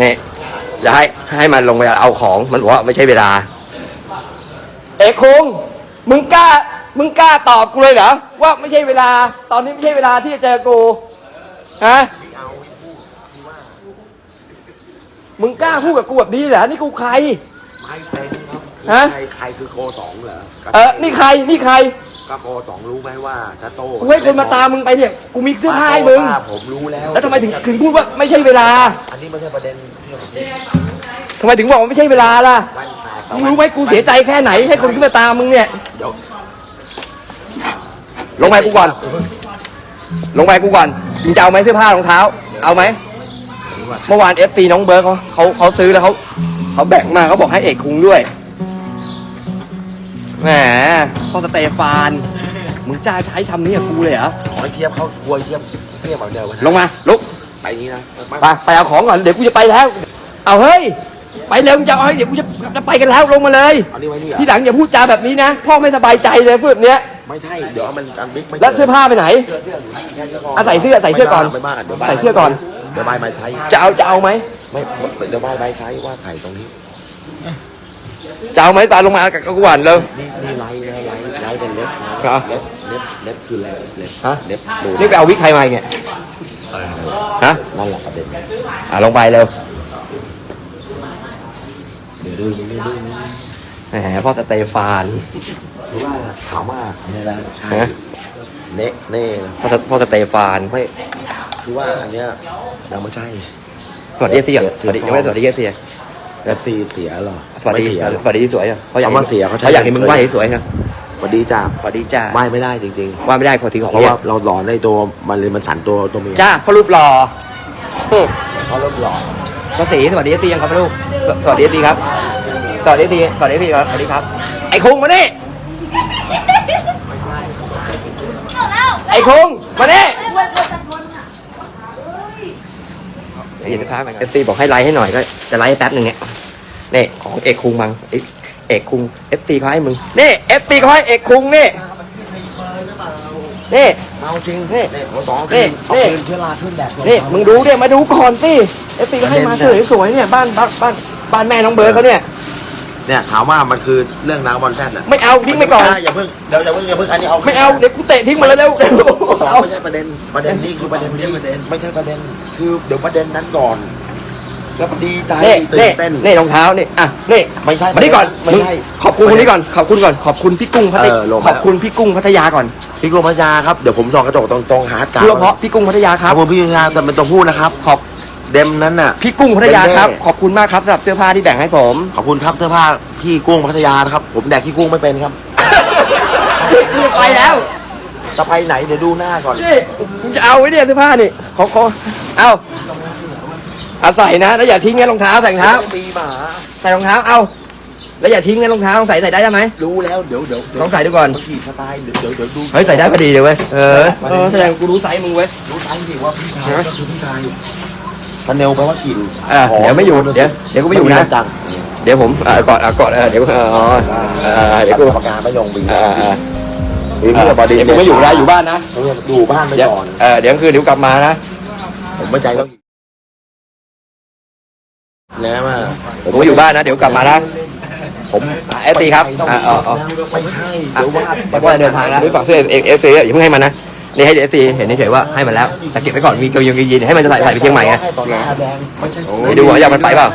นี่จะให้ให้มันลงไปเอาของมันบอกว่าไม่ใช่เวลา เอกคงมึงกล้า มึงกล้าตอบกูเลยเหรอว่าไม่ใช่เวลา ตอนนี้ไม่ใช่เวลาที่จะเจอกูฮะมึงกล้าพูดกับกูแบบนี้เหรอนี่กูใครไม่เป็น ฮะ ใครใครคือโกสองเหรอเออนี่ใครนี่ใครก็โกสองรู้ไหมว่าถ้าโตกูให้คนมาตามมึงไปเนี่ยกูมีเสื้อผ้าให้มึงป้าผมรู้แล้วแล้วทำไมถึงถึงพูดว่าไม่ใช่เวลาอันนี้ไม่ใช่ประเด็นที่ผมพูดทำไมถึงบอกว่าไม่ใช่เวลาล่ะวันแต่มึงรู้ไหมกูเสียใจแค่ไหนให้คนขึ้นมาตามมึงเนี่ย เดี๋ยวลงไปกูก่อน ลงไปกูก่อนมึงจะเอาไหมเสื้อผ้ารองเท้า เอาไหมเมื่อวานเอฟตีน้องเบิร์ดเขาเขาเขาซื้อแล้วเขาเขาแบ่งมาเขาบอกให้เอกคุงด้วย แหมพ่อสเตฟาน มึงจ้าใช้คำนี้กับกูเลยเหรอ ขอให้เทียบเขากลัวเทียบเทียบเอาเดียวกันลงมา ลุก ไปนี้นะไปไปเอาของก่อน เดี๋ยวกูจะไปแล้ว เอาเฮ้ย ไปเร็วมึงจะเอาให้เดี๋ยวกูจะจะไปกันแล้วลงมาเลย เอานี่ไว้นี่เหรอที่หลังอย่าพูดจาแบบนี้นะ พ่อไม่สบายใจเลยพูดแบบเนี้ย ไม่ใช่เดี๋ยวเอามันอันบิ๊กไม่แล้วเสื้อผ้าไปไหนเสื้อเสื้ออยู่นี่แค่นี้พอะใส่เสื้อใส่เสื้อก่อนไปบ้านเดี๋ยวบ้านใส่เสื้อก่อน เดี๋ยวบายไม้ใช้จะเอาจะเอาไหมไม่เดี๋ยวบายไม้ใช้ว่าใส่ตรงนี้ จะเอาไหมตาลงมากับกูก่อนเลยนี่นี่ไลท์นะไลท์ไลท์เป็นเล็บเหรอเล็บเล็บเล็บคืออะไรเล็บฮะเล็บดูนี่ไปเอาวิกใครมาอีกเนี่ยฮะนั่นแหละประเด็นอะลงไปเร็วเดี๋ยวดูดูดูดูแหมพ่อสเตฟานคือว่าถามว่าเนี่ยนะใช่ฮะเนะเน่นะพ่อสพ่อสเตฟานไม่คือว่าอันเนี้ยยังไม่ใช่สวัสดีเอฟซีก่อนสวัสดียังไม่ได้สวัสดีเอฟ ซีแล็ซีเสียเหรอสวัสดีไม่เสียหรอ สวัสดีสวยอะเขาอยากคำว่าเสียเขาใช้ เขาอยากเห็นมึงไหวสวยๆนะสวัสดีจ้าสวัสดีจ้าไหว้ไม่ได้จริง ว่าไม่ได้ขอถือของๆเพราะเนี่ว่ายเราหลอนในตัวมันเลยมันสั่นตัวตัวเมียจ้าพ่อรูปหล่ออืมเขาเริ่มหลอนภาษีสวัสดีเอฟซียังครับลูกสสวัสดีเอฟซีครับสวัสดีเอฟซีสวัสดีเอฟซีครับสวัสดีครับ ไอ้คุงมานี่ไอ้คุงมานี่เดี๋ยวเห็นภาพไหมเอฟซีบอกให้ไลค์ให้หน่อยก็จะไลค์ให้แป๊บหนึ่งเนี่ย นี่ของเอกคุงมังเอ้ยเอกคุงเอฟซีเขาให้มึงนี่เอฟซีเขาให้เอกคุงนี่นี่เอาจริงนี่เนี่ยเขาสองนี่เอานี่คืนเชื้อราขึ้นแบบนี่มึงดูเนี่ยมาดูก่อนสิเอฟซีก็ให้มาสวยสวยๆเนี่ยบ้านบ้านบ้านบ้านแม่น้องเบิร์ดเขาเนี่ยเนี่ยถามว่ามันคือเรื่องน้ำบอลแฟนอะไม่เอาทิ้งไปก่อนอย่าเพิ่งเดี๋ยวอย่าเพิ่งอย่าเพิ่งอันนี้เอาไม่เอาเดี๋ยวกูเตะทิ้งมาแล้วเร็วเร็วสองเอาไม่ใช่ประเด็นประเด็นนี้คือประเด็นที่ไม่ใช่ประเด็นคือเดี๋ยวประเด็นนั้นก่อน แล้วดีใจนี่ตื่นี่นเต้น นี่รองเท้านี่อะนี่ไม่ใช่มานี่ก่อนไม่ใช่ขอบคุณคนนี้ก่อนขอบคุณก่อนขอบคุณพี่กุ้งพัทยาเออลงขมาอบคุณพี่กุ้งพัทยาก่อนพี่กุ้งพัทยาครับ เดี๋ยวผมส่องกระจกตรงตรงๆหาร์ดการ์เพื่อเพราะพี่กุ้งพัทยาคครัรับบผมพี่พัทยาแต่เป็นตัวพูดนะครับ ขอบเดมนั้นน่ะ พี่กุ้งพัทยาครับเด้ขอบคุณมากครับสำหรับเสื้อผ้าที่แบ่งให้ผม ขอบคุณครับเสื้อผ้าพี่กุ้งพัทยานะครับ ผมแดกขี้กุ้งไม่เป็นครับนี่ไปแล้วจะไปไหนเดี๋ยวดูหน้าก่อน นี่มึงจะเอาไว้เนี่ยเสื้อผ้านี่ขอขอเอาเอาใส่นะ แล้วอย่าทิ้งนะรองเท้าใส่รองเท้าปีหมา ใส่รองเท้า เอา แล้วอย่าทิ้งนะรองเท้าใส่ใส่ได้ไหมรู้แล้วเดี๋ยวเดี๋ยวเดี๋ยวลองใส่ดูก่อน บางทีสไตล์เดี๋ยวเดี๋ยวเดี๋ยวดูเฮ้ยใส่ได้พอดีเลยเว้ย เออ เออแสดงกูรู้ไซส์มึงเว้ย รู้ไซส์สิว่าพี่ชายก็คือพี่ชายพันเนลแปลว่ากินอะเดี๋ยวไม่อยู่ เดี๋ยวเดี๋ยวกูไม่อยู่นะ จังเดี๋ยวผมเอ่อกอดอะกอดเออเดี๋ยวเอออ๋อเออเดี๋ยวกูปากกาไม่ลงบินเออเออบินเออเพื่อบอดี้เดี๋ยวกูไม่อยู่นะอยู่บ้านนะอยู่บ้านไปเดี๋ยวก่อนเออเดี๋ยวคืนเดี๋ยวกลับมานะผมไม่ใจต้อง แล้วอะผมก็อยู่บ้านนะ เดี๋ยวกลับมานะผมเอฟซีครับอะอ๋ออ๋อไม่ใช่อะเดี๋ยวว่าแล้วก็เดินทางนะด้วยฝั่งเสื้อเอฟเอฟซีอย่าเพิ่งให้มันนะนี่ให้เอฟซีเห็นเฉยๆว่าให้มันแล้วแต่เก็บไว้ก่อนมีเกลียวยีนให้มันจะใส่ใส่ไปเชียงใหม่ไงตอนหน้าแดงไม่ใช่ไปดูว่าอยากมันไปเปล่า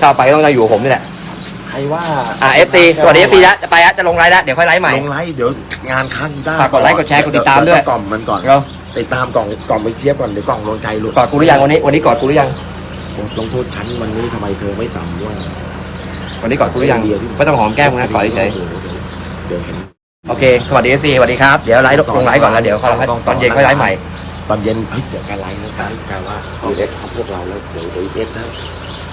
ถ้าเอาไปก็ต้องอยู่กับผมนี่แหละใครว่าอ่าเอฟซีสวัสดีเอฟซีแล้วจะไปแล้วจะลงไลน์แล้วเดี๋ยวค่อยไลฟ์ใหม่ลงไลฟ์เดี๋ยวงานค้างกีตาร์ฝากกดไลค์กดแชร์กดติดตามด้วยกล่อมมันก่อนเราติดตามกล่องกล่องไปเทียบก่อนเดี๋ยวกล่องลงใจหลุดกอดกูหรือยังวันนี้วันนี้กอดกูหรือยัง ลงโทษฉันวันนี้ทำไมเธอไม่จำว่าวันนี้กอดกูหรือยังไม่ต้องหอมแก้มนะกอดเฉยเดี๋ยวเห็นๆโอเค สวัสดีเอฟซีสวัสดีครับ เดี๋ยวไลฟ์ลงไลฟ์ก่อนแล้วเดี๋ยวค่อยตอนเย็นค่อยไลฟ์ใหม่ ตอนเย็นเฮ้ยเดี๋ยวแกไลฟ์นะการการว่าเอ็กทำพวกเราแล้วเดี๋ยวเดี๋ยวเอ็กนะ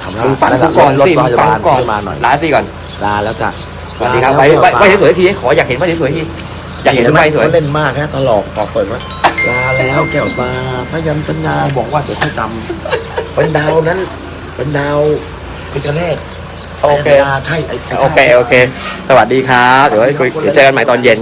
ทำแล้วมึงฟังกูก่อนสิรมึถงพฟังยาบาลก่อนขึ้นมาหน่อยลาสิก่อน ลาแล้วจ้ะ สวัสดีครับไปไปไปสวยๆที ขออยากเห็นไปสวยๆที อยากเห็นไปสวยเล่นมากแค่ตลกตอกเปิดว่าลาแล้วแก้วตาพยัญสัญญาบอกว่าเดี๋ยวค่อยจำ เป็นดาวนั้น เป็นดาวพิจเนตโอเค ใช่ไอ้โอเค โอเค สวัสดีครับ เดี๋ยวไว้คุยเดี๋ยวเจอกันใหม่ตอนเย็น